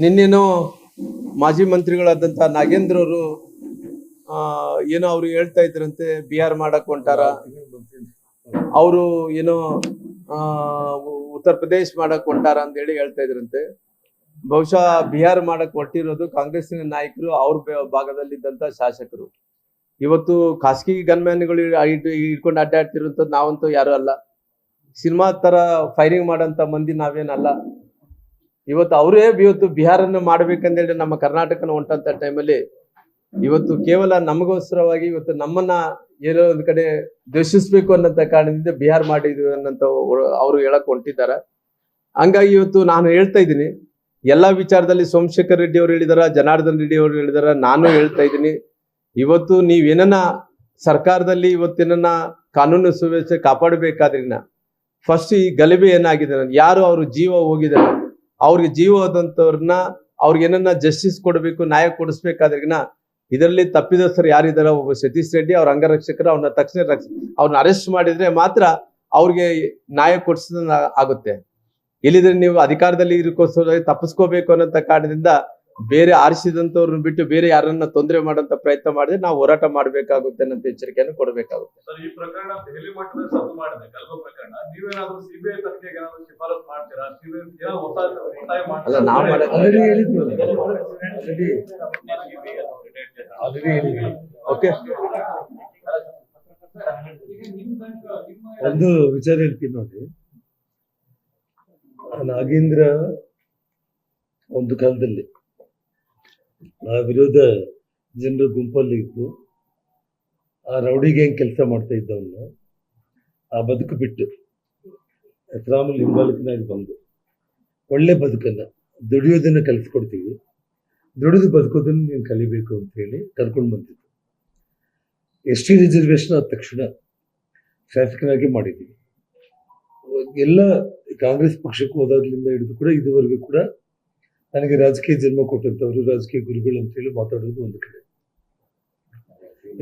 ನಿನ್ನೇನೋ ಮಾಜಿ ಮಂತ್ರಿಗಳಾದಂಥ ನಾಗೇಂದ್ರ ಅವರು ಏನೋ ಅವರು ಹೇಳ್ತಾ ಇದ್ರಂತೆ, ಬಿಹಾರ್ ಮಾಡಕ್ ಹೊಂಟಾರ. ಅವರು ಏನೋ ಉತ್ತರ ಪ್ರದೇಶ ಮಾಡಕ್ ಹೊಂಟಾರ ಅಂತ ಹೇಳಿ ಹೇಳ್ತಾ ಇದ್ರಂತೆ. ಬಹುಶಃ ಬಿಹಾರ್ ಮಾಡಕ್ ಹೊಟ್ಟಿರೋದು ಕಾಂಗ್ರೆಸ್ಸಿನ ನಾಯಕರು, ಅವ್ರ ಬ- ಭಾಗದಲ್ಲಿದ್ದಂತ ಶಾಸಕರು. ಇವತ್ತು ಖಾಸಗಿ ಗನ್ಮ್ಯಾನ್ಗಳು ಇಟ್ಕೊಂಡು ಅಡ್ಡಾಡ್ತಿರುವಂಥದ್ದು ನಾವಂತೂ ಯಾರು ಅಲ್ಲ. ಸಿನಿಮಾ ತರ ಫೈರಿಂಗ್ ಮಾಡಂತ ಮಂದಿ ನಾವೇನಲ್ಲ. ಇವತ್ತು ಅವರೇ ಇವತ್ತು ಬಿಹಾರನ್ನ ಮಾಡ್ಬೇಕಂದೇಳಿ ನಮ್ಮ ಕರ್ನಾಟಕನ ಹೊಂಟಂತ ಟೈಮಲ್ಲಿ ಇವತ್ತು ಕೇವಲ ನಮಗೋಸ್ಕರವಾಗಿ ಇವತ್ತು ನಮ್ಮನ್ನ ಏನೋ ಒಂದ್ ಕಡೆ ದ್ವೇಷಿಸ್ಬೇಕು ಅನ್ನಂತ ಕಾರಣದಿಂದ ಬಿಹಾರ್ ಮಾಡಿದ್ವಿ ಅನ್ನಂತ ಅವರು ಹೇಳಕ್ ಹೊಂಟಿದ್ದಾರೆ. ಹಂಗಾಗಿ ಇವತ್ತು ನಾನು ಹೇಳ್ತಾ ಇದ್ದೀನಿ. ಎಲ್ಲಾ ವಿಚಾರದಲ್ಲಿ ಸೋಮಶೇಖರ್ ರೆಡ್ಡಿ ಅವರು ಹೇಳಿದಾರ, ಜನಾರ್ದನ್ ರೆಡ್ಡಿ ಅವರು ಹೇಳಿದಾರ, ನಾನು ಹೇಳ್ತಾ ಇದ್ದೀನಿ. ಇವತ್ತು ನೀವೇನನ್ನ ಸರ್ಕಾರದಲ್ಲಿ ಇವತ್ತಿನ ಕಾನೂನು ಸುವ್ಯವಸ್ಥೆ ಕಾಪಾಡಬೇಕಾದ್ರಿನ ಫಸ್ಟ್ ಈ ಗಲಭೆ ಏನಾಗಿದೆ, ಯಾರು ಅವರು ಜೀವ ಹೋಗಿದಾರೆ ಅವ್ರಿಗೆ ಜೀವ ಹೋದಂಥವ್ರನ್ನ ಅವ್ರಿಗೆ ಏನನ್ನ ಜಸ್ಟಿಸ್ ಕೊಡಬೇಕು, ನ್ಯಾಯ ಕೊಡಿಸ್ಬೇಕಾದ್ರಿಗಿನ ಇದರಲ್ಲಿ ತಪ್ಪಿದಸ್ಥರು ಯಾರಿದ್ದಾರೆ ಒಬ್ಬ ಸತೀಶ್ ರೆಡ್ಡಿ, ಅವ್ರ ಅಂಗರಕ್ಷಕರು ಅವ್ರನ್ನ ತಕ್ಷಣ ರಕ್ಷ ಅವ್ರನ್ನ ಅರೆಸ್ಟ್ ಮಾಡಿದ್ರೆ ಮಾತ್ರ ಅವ್ರಿಗೆ ನ್ಯಾಯ ಕೊಡಿಸಿದ ಆಗುತ್ತೆ. ಇಲ್ಲಿದ್ರೆ ನೀವು ಅಧಿಕಾರದಲ್ಲಿ ಇರಕೋಸ್ಕರ ತಪ್ಪಿಸ್ಕೋಬೇಕು ಅನ್ನೋಂಥ ಕಾರಣದಿಂದ ಬೇರೆ ಆರಿಸಿದಂತವ್ರನ್ನ ಬಿಟ್ಟು ಬೇರೆ ಯಾರನ್ನ ತೊಂದರೆ ಮಾಡಂತ ಪ್ರಯತ್ನ ಮಾಡಿದ್ರೆ ನಾವು ಹೋರಾಟ ಮಾಡ್ಬೇಕಾಗುತ್ತೆ ಅನ್ನೋ ಎಚ್ಚರಿಕೆಯನ್ನು ಕೊಡಬೇಕಾಗುತ್ತೆ. ಅಲ್ಲ ನಾವು ಓಕೆ ಒಂದು ವಿಚಾರ ಹೇಳ್ತೀನಿ ನೋಡಿ. ನಾಗೇಂದ್ರ ಒಂದು ಕಾಲದಲ್ಲಿ ಆ ವಿರೋಧ ಜನರ ಗುಂಪಲ್ಲಿ ಇದ್ದು ಆ ರೌಡಿಗೆ ಹೆಂಗೆ ಕೆಲಸ ಮಾಡ್ತಾ ಇದ್ದವನ್ನ ಆ ಬದುಕು ಬಿಟ್ಟು ಎತ್ರಾಮಲ್ ಹಿಂಬಾಲಕನಾಗಿ ಬಂದು ಒಳ್ಳೆ ಬದುಕನ್ನ ದುಡಿಯೋದನ್ನ ಕಲಿಸ್ಕೊಡ್ತೀವಿ. ದುಡಿದು ಬದುಕೋದನ್ನ ನೀನು ಕಲಿಬೇಕು ಅಂತ ಹೇಳಿ ಕರ್ಕೊಂಡು ಬಂದಿದ್ದು. ಎಸ್ ಟಿ ರಿಸರ್ವೇಶನ್ ಆದ ತಕ್ಷಣ ಶಾಸಕನಾಗಿ ಮಾಡಿದ್ದೀವಿ ಎಲ್ಲ ಕಾಂಗ್ರೆಸ್ ಪಕ್ಷಕ್ಕೆ ಹೋದಾಗ್ಲಿಂದ ಹಿಡಿದು ಕೂಡ ಇದುವರೆಗೂ ಕೂಡ ನನಗೆ ರಾಜಕೀಯ ಜನ್ಮ ಕೊಟ್ಟಂತವರು ರಾಜಕೀಯ ಗುರುಗಳು ಅಂತ ಹೇಳಿ ಮಾತಾಡೋದು ಒಂದು ಕಡೆ.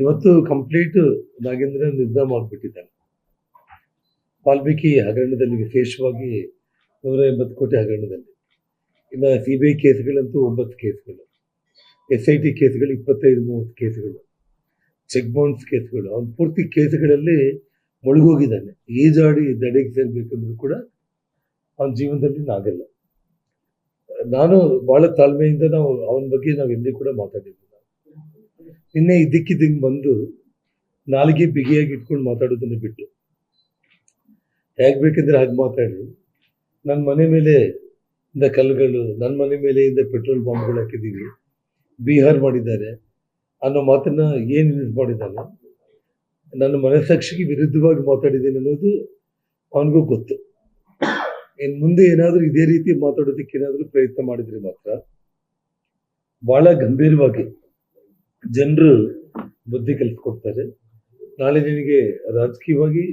ಇವತ್ತು ಕಂಪ್ಲೀಟ್ ನಾಗೇಂದ್ರ ನಿರ್ಧಾರ ಆಗ್ಬಿಟ್ಟಿದ್ದಾನೆ ವಾಲ್ಮೀಕಿ ಹಗರಣದಲ್ಲಿ ವಿಶೇಷವಾಗಿ ನೂರ ಎಂಬತ್ತು ಕೋಟಿ ಹಗರಣದಲ್ಲಿ. ಇನ್ನು ಸಿ ಬಿ ಐ ಕೇಸ್ಗಳಂತೂ ಒಂಬತ್ತು ಕೇಸ್ಗಳು. ಎಸ್ ಐ ಟಿ ಕೇಸ್ಗಳು ಇಪ್ಪತ್ತೈದು, ಮೂವತ್ತು ಕೇಸ್ಗಳು. ಚೆಕ್ ಬೌನ್ಸ್ ಕೇಸ್ಗಳು. ಅವ್ನು ಪೂರ್ತಿ ಕೇಸ್ಗಳಲ್ಲಿ ಮುಳುಗೋಗಿದ್ದಾನೆ. ಈಜಾಡಿ ದಡೆಗೆ ಸೇರ್ಬೇಕಂದ್ರೂ ಕೂಡ ಅವನ ಜೀವನದಲ್ಲಿ ಆಗಲ್ಲ ನಾನು ಬಹಳ ತಾಳ್ಮೆಯಿಂದ ನಾವು ಅವನ ಬಗ್ಗೆ ನಾವು ಎಂದೂ ಕೂಡ ಮಾತಾಡಿದ್ದೀವಿ ನಿನ್ನೆ ಇದಕ್ಕಿದ್ದಂಗೆ ಬಂದು ನಾಲಿಗೆ ಬಿಗಿಯಾಗಿ ಇಟ್ಕೊಂಡು ಮಾತಾಡೋದನ್ನ ಬಿಟ್ಟು, ಹೇಗೆ ಬೇಕಂದ್ರೆ ಹಾಗೆ ಮಾತಾಡಿ ನನ್ನ ಮನೆ ಮೇಲೆ ಇಂದ ಕಲ್ಲುಗಳು ನನ್ನ ಮನೆ ಮೇಲೆ ಇಂದ ಪೆಟ್ರೋಲ್ ಬಾಂಬ್ಗಳು ಹಾಕಿದ್ದೀವಿ ಬಿಹಾರ್ ಮಾಡಿದ್ದಾರೆ ಅನ್ನೋ ಮಾತನ್ನ ಏನು ಯೂಸ್ ಮಾಡಿದ್ದಾನೆ? ನನ್ನ ಮನಸ್ಸಾಕ್ಷಿಗೆ ವಿರುದ್ಧವಾಗಿ ಮಾತಾಡಿದ್ದೀನಿ ಅನ್ನೋದು ಅವನಿಗೂ ಗೊತ್ತು. ಇನ್ನು ಮುಂದೆ ಏನಾದರೂ ಇದೇ ರೀತಿ ಮಾತಾಡೋದಕ್ಕೆ ಏನಾದರೂ ಪ್ರಯತ್ನ ಮಾಡಿದ್ರೆ ಮಾತ್ರ ಬಹಳ ಗಂಭೀರವಾಗಿ ಜನರು ಬುದ್ಧಿ ಕಲಿಸ್ಕೊಡ್ತಾರೆ ನಾಳೆ ನಿನಗೆ ರಾಜಕೀಯವಾಗಿ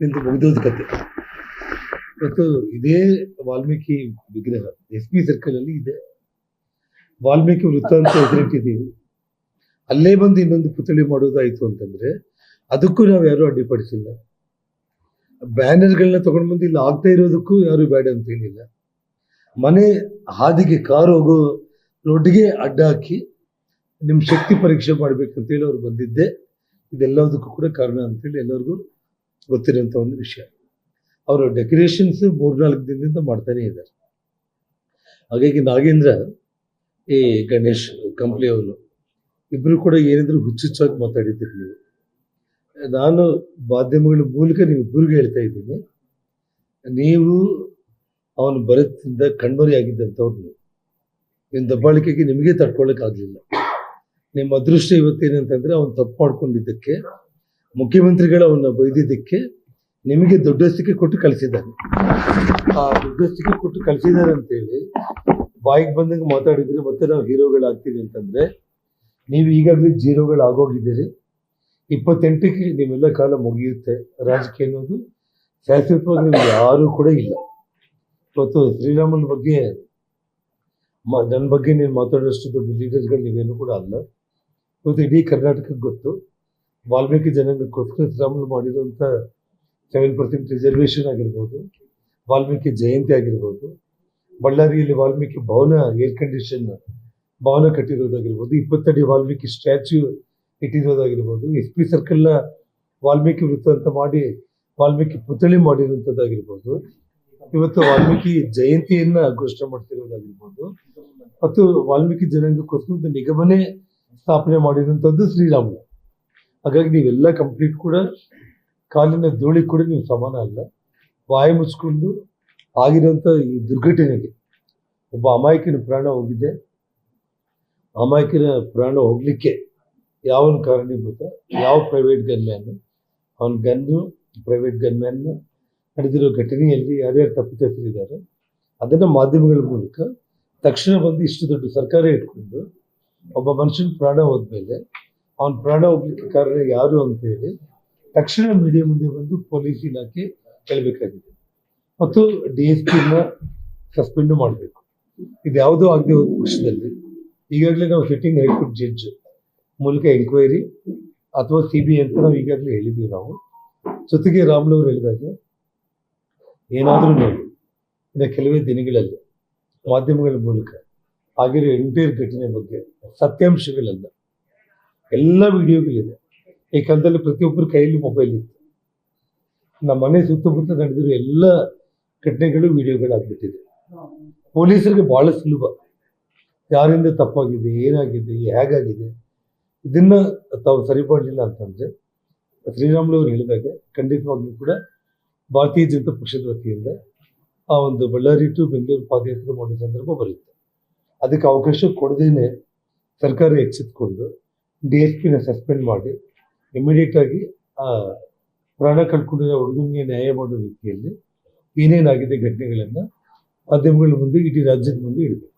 ನಿಂತು ಮುಗಿದೋದ ಕತೆ. ಮತ್ತು ಇದೇ ವಾಲ್ಮೀಕಿ ವಿಗ್ರಹ, ಎಸ್ ಪಿ ಸರ್ಕಲ್ ಅಲ್ಲಿ ಇದೆ. ವಾಲ್ಮೀಕಿ ವೃತ್ತಾಂತ ಅಂತ ಹೆಸರಿಟ್ಟಿದ್ದೀವಿ. ಅಲ್ಲೇ ಬಂದು ಇನ್ನೊಂದು ಪುತ್ಥಳಿ ಮಾಡೋದಾಯ್ತು ಅಂತಂದ್ರೆ ಅದಕ್ಕೂ ನಾವು ಯಾರು ಅಡ್ಡಿಪಡಿಸಿಲ್ಲ. ಬ್ಯಾನರ್ಗಳನ್ನ ತಗೊಂಡು ಬಂದು ಇಲ್ಲಿ ಆಗ್ತಾ ಇರೋದಕ್ಕೂ ಯಾರು ಬೇಡ ಅಂತ ಏನಿಲ್ಲ. ಮನೆ ಹಾದಿಗೆ ಕಾರು ಹೋಗೋ ರೋಡ್ಗೆ ಅಡ್ಡ ಹಾಕಿ ನಿಮ್ಮ ಶಕ್ತಿ ಪರೀಕ್ಷೆ ಮಾಡ್ಬೇಕಂತೇಳಿ ಅವ್ರು ಬಂದಿದ್ದೆ. ಇದೆಲ್ಲದಕ್ಕೂ ಕೂಡ ಕಾರಣ ಅಂತೇಳಿ ಎಲ್ಲರಿಗೂ ಗೊತ್ತಿರೋಂಥ ಒಂದು ವಿಷಯ. ಅವರು ಡೆಕೋರೇಷನ್ಸ್ ಮೂರ್ನಾಲ್ಕು ದಿನದಿಂದ ಮಾಡ್ತಾನೆ ಇದ್ದಾರೆ. ಹಾಗಾಗಿ ನಾಗೇಂದ್ರ, ಈ ಗಣೇಶ್ ಕಂಪ್ಲಿ ಅವರು ಇಬ್ರು ಕೂಡ ಏನಿದ್ರು ಹುಚ್ಚುಚ್ಚಾಗಿ ಮಾತಾಡಿದ್ದೀರಿ ನೀವು. ನಾನು ಮಾಧ್ಯಮಗಳ ಮೂಲಕ ನೀವು ಗುರುಗೆ ಹೇಳ್ತಾ ಇದ್ದೀನಿ. ನೀವು ಅವನು ಬರತ್ತಿಂದ ಕಣ್ಮರೆಯಾಗಿದ್ದಂಥವ್ರು ನೀವು. ನಿಮ್ಮ ದಬ್ಬಾಳಿಕೆಗೆ ನಿಮಗೆ ತಡ್ಕೊಳ್ಳೋಕ್ಕಾಗಲಿಲ್ಲ ನಿಮ್ಮ ಅದೃಷ್ಟ ಇವತ್ತೇನಂತಂದ್ರೆ ಅವನು ತಪ್ಪು ಮಾಡ್ಕೊಂಡಿದ್ದಕ್ಕೆ, ಮುಖ್ಯಮಂತ್ರಿಗಳು ಅವನ್ನ ಬೈದಿದ್ದಕ್ಕೆ ನಿಮಗೆ ದೊಡ್ಡಸ್ತಿಕೆ ಕೊಟ್ಟು ಕಳಿಸಿದ್ದಾನೆ ಆ ದೊಡ್ಡಸ್ತಿಕೆ ಕೊಟ್ಟು ಕಳಿಸಿದ್ದಾರೆ ಅಂತೇಳಿ ಬಾಯಿಗೆ ಬಂದಂಗೆ ಮಾತಾಡಿದ್ರೆ ಮತ್ತೆ ನಾವು ಹೀರೋಗಳಾಗ್ತೀವಿ ಅಂತಂದ್ರೆ, ನೀವು ಈಗಾಗಲೇ ಜೀರೋಗಳಾಗೋಗಿದ್ದೀರಿ. ಇಪ್ಪತ್ತೆಂಟಕ್ಕೆ ನಿಮ್ಮೆಲ್ಲ ಕಾಲ ಮುಗಿಯುತ್ತೆ. ರಾಜಕೀಯ ಅನ್ನೋದು ಶಾಶ್ವತವಾಗಿ ಯಾರು ಕೂಡ ಇಲ್ಲ. ಮತ್ತು ಶ್ರೀರಾಮನ ಬಗ್ಗೆ ನನ್ನ ಬಗ್ಗೆ ನೀನು ಮಾತಾಡೋಷ್ಟು ದೊಡ್ಡ ಲೀಡರ್ಗಳು ನೀವೇನು ಕೂಡ ಅಲ್ಲ. ಮತ್ತು ಇಡೀ ಕರ್ನಾಟಕಕ್ಕೆ ಗೊತ್ತು. ವಾಲ್ಮೀಕಿ ಜನಾಂಗಕ್ಕೋಸ್ಕರ ಶ್ರೀರಾಮುಲು ಮಾಡಿರುವಂಥ ಸೆವೆನ್ ಪರ್ಸೆಂಟ್ ರಿಸರ್ವೇಷನ್ ಆಗಿರ್ಬೋದು, ವಾಲ್ಮೀಕಿ ಜಯಂತಿ ಆಗಿರ್ಬೋದು, ಬಳ್ಳಾರಿಯಲ್ಲಿ ವಾಲ್ಮೀಕಿ ಭವನ ಏರ್ ಕಂಡೀಷನ್ ಭವನ ಕಟ್ಟಿರೋದಾಗಿರ್ಬೋದು, ಇಪ್ಪತ್ತಡಿ ವಾಲ್ಮೀಕಿ ಸ್ಟ್ಯಾಚ್ಯೂ ಇಟ್ಟಿರೋದಾಗಿರ್ಬೋದು ಎಸ್ ಪಿ ಸರ್ಕಲ್ನ ವಾಲ್ಮೀಕಿ ವೃತ್ತ ಅಂತ ಮಾಡಿ, ವಾಲ್ಮೀಕಿ ಪುತ್ಥಳಿ ಮಾಡಿರುವಂಥದ್ದಾಗಿರ್ಬೋದು ಇವತ್ತು ವಾಲ್ಮೀಕಿ ಜಯಂತಿಯನ್ನ ಘೋಷಣೆ ಮಾಡ್ತಿರೋದಾಗಿರ್ಬೋದು. ಮತ್ತು ವಾಲ್ಮೀಕಿ ಜನಾಂಗಕ್ಕೋಸ್ಕರ ಒಂದು ನಿಗಮನೇ ಸ್ಥಾಪನೆ ಮಾಡಿರುವಂಥದ್ದು ಶ್ರೀರಾಮುಲು. ಹಾಗಾಗಿ ನೀವೆಲ್ಲ ಕಂಪ್ಲೀಟ್ ಕೂಡ ಕಾಲಿನ ಧೂಳಿ ಕೂಡ ನೀವು ಸಮಾನ ಅಲ್ಲ. ಬಾಯಿ ಮುಚ್ಕೊಂಡು ಆಗಿರುವಂಥ ಈ ದುರ್ಘಟನೆಗೆ ಒಬ್ಬ ಅಮಾಯಕಿನ ಪ್ರಾಣ ಹೋಗಿದೆ. ಅಮಾಯಕಿನ ಪ್ರಾಣ ಹೋಗ್ಲಿಕ್ಕೆ ಯಾವನ ಕಾರಣೀಭೂತ? ಯಾವ ಪ್ರೈವೇಟ್ ಗನ್ಮ್ಯಾನ್ ಅವನ ಗನ್ನು ಪ್ರೈವೇಟ್ ಗನ್ಮ್ಯಾನ್ ನಡೆದಿರೋ ಘಟನೆಯಲ್ಲಿ ಯಾರ್ಯಾರು ತಪ್ಪಿತಸ್ಥರಿದ್ದಾರೆ ಅದನ್ನ ಮಾಧ್ಯಮಗಳ ಮೂಲಕ ತಕ್ಷಣ ಬಂದು ಇಷ್ಟು ದೊಡ್ಡ ಸರ್ಕಾರ ಇಟ್ಕೊಂಡು ಒಬ್ಬ ಮನುಷ್ಯನ ಪ್ರಾಣ ಹೋದ್ಮೇಲೆ ಅವನ ಪ್ರಾಣ ಹೋಗ್ಲಿಕ್ಕೆ ಕಾರಣ ಯಾರು ಅಂತ ಹೇಳಿ ತಕ್ಷಣ ಮೀಡಿಯಾ ಮುಂದೆ ಬಂದು ಪೊಲೀಸ್ ಇಲಾಖೆ ಹೇಳಬೇಕಾಗಿದೆ. ಮತ್ತು ಡಿ ಎಸ್ ಪಿನ ಸಸ್ಪೆಂಡ್ ಮಾಡಬೇಕು. ಇದು ಯಾವುದೋ ಆಗದೆ ಹೋದ ಪಕ್ಷದಲ್ಲಿ ಈಗಾಗಲೇ ನಾವು ಸಿಟ್ಟಿಂಗ್ ಹೈಕೋರ್ಟ್ ಜಡ್ಜ್ ಮೂಲಕ ಎಂಕ್ವೈರಿ ಅಥವಾ ಸಿ ಬಿ ಅಂತ ನಾವು ಈಗಾಗಲೇ ಹೇಳಿದ್ದೀವಿ ನಾವು. ಜೊತೆಗೆ ರಾಮುಲು ಅವರು ಹೇಳಿದಾಗೆ, ಏನಾದರೂ ನೋಡಿ. ಇನ್ನು ಕೆಲವೇ ದಿನಗಳಲ್ಲಿ ಮಾಧ್ಯಮಗಳ ಮೂಲಕ ಆಗಿರೋ ಎಂಟೈರ್ ಘಟನೆ ಬಗ್ಗೆ ಸತ್ಯಾಂಶಗಳಲ್ಲ. ಎಲ್ಲ ವಿಡಿಯೋಗಳಿದೆ. ಈ ಕಾಲದಲ್ಲಿ ಪ್ರತಿಯೊಬ್ಬರ ಕೈಯಲ್ಲಿ ಮೊಬೈಲ್ ಇತ್ತು. ನಮ್ಮ ಮನೆ ಸುತ್ತಮುತ್ತ ನಡೆದಿರೋ ಎಲ್ಲ ಘಟನೆಗಳು ವಿಡಿಯೋಗಳಾಗ್ಬಿಟ್ಟಿದೆ. ಪೊಲೀಸರಿಗೆ ಭಾಳ ಸುಲಭ. ಯಾರಿಂದ ತಪ್ಪಾಗಿದೆ, ಏನಾಗಿದೆ, ಹೇಗಾಗಿದೆ ಇದನ್ನ ತಾವು ಸರಿಪಡಲಿಲ್ಲ ಅಂತಂದ್ರೆ ಶ್ರೀರಾಮುಲು ಅವರು ಹೇಳಿದಾಗ ಖಂಡಿತವಾಗ್ಲೂ ಕೂಡ ಭಾರತೀಯ ಜನತಾ ಪಕ್ಷದ ವತಿಯಿಂದ ಆ ಒಂದು ಬಳ್ಳಾರಿ ಟು ಬೆಂಗಳೂರು ಪಾದಯಾತ್ರೆ ಮಾಡೋ ಸಂದರ್ಭ ಬರುತ್ತೆ. ಅದಕ್ಕೆ ಅವಕಾಶ ಕೊಡದೇನೆ ಸರ್ಕಾರ ಎಚ್ಚೆತ್ಕೊಂಡು ಡಿ ಎಸ್ ಪಿನ ಸಸ್ಪೆಂಡ್ ಮಾಡಿ ಇಮಿಡಿಯೇಟ್ ಆಗಿ, ಆ, ಪ್ರಾಣ ಕಳ್ಕೊಂಡಿರೋ ಹುಡುಗನಿಗೆ ನ್ಯಾಯ ಮಾಡೋ ರೀತಿಯಲ್ಲಿ ಏನೇನಾಗಿದೆ ಘಟನೆಗಳನ್ನು ಮಾಧ್ಯಮಗಳ ಮುಂದೆ ಇಡೀ ರಾಜ್ಯದ ಮುಂದೆ ಇಡಬೇಕು.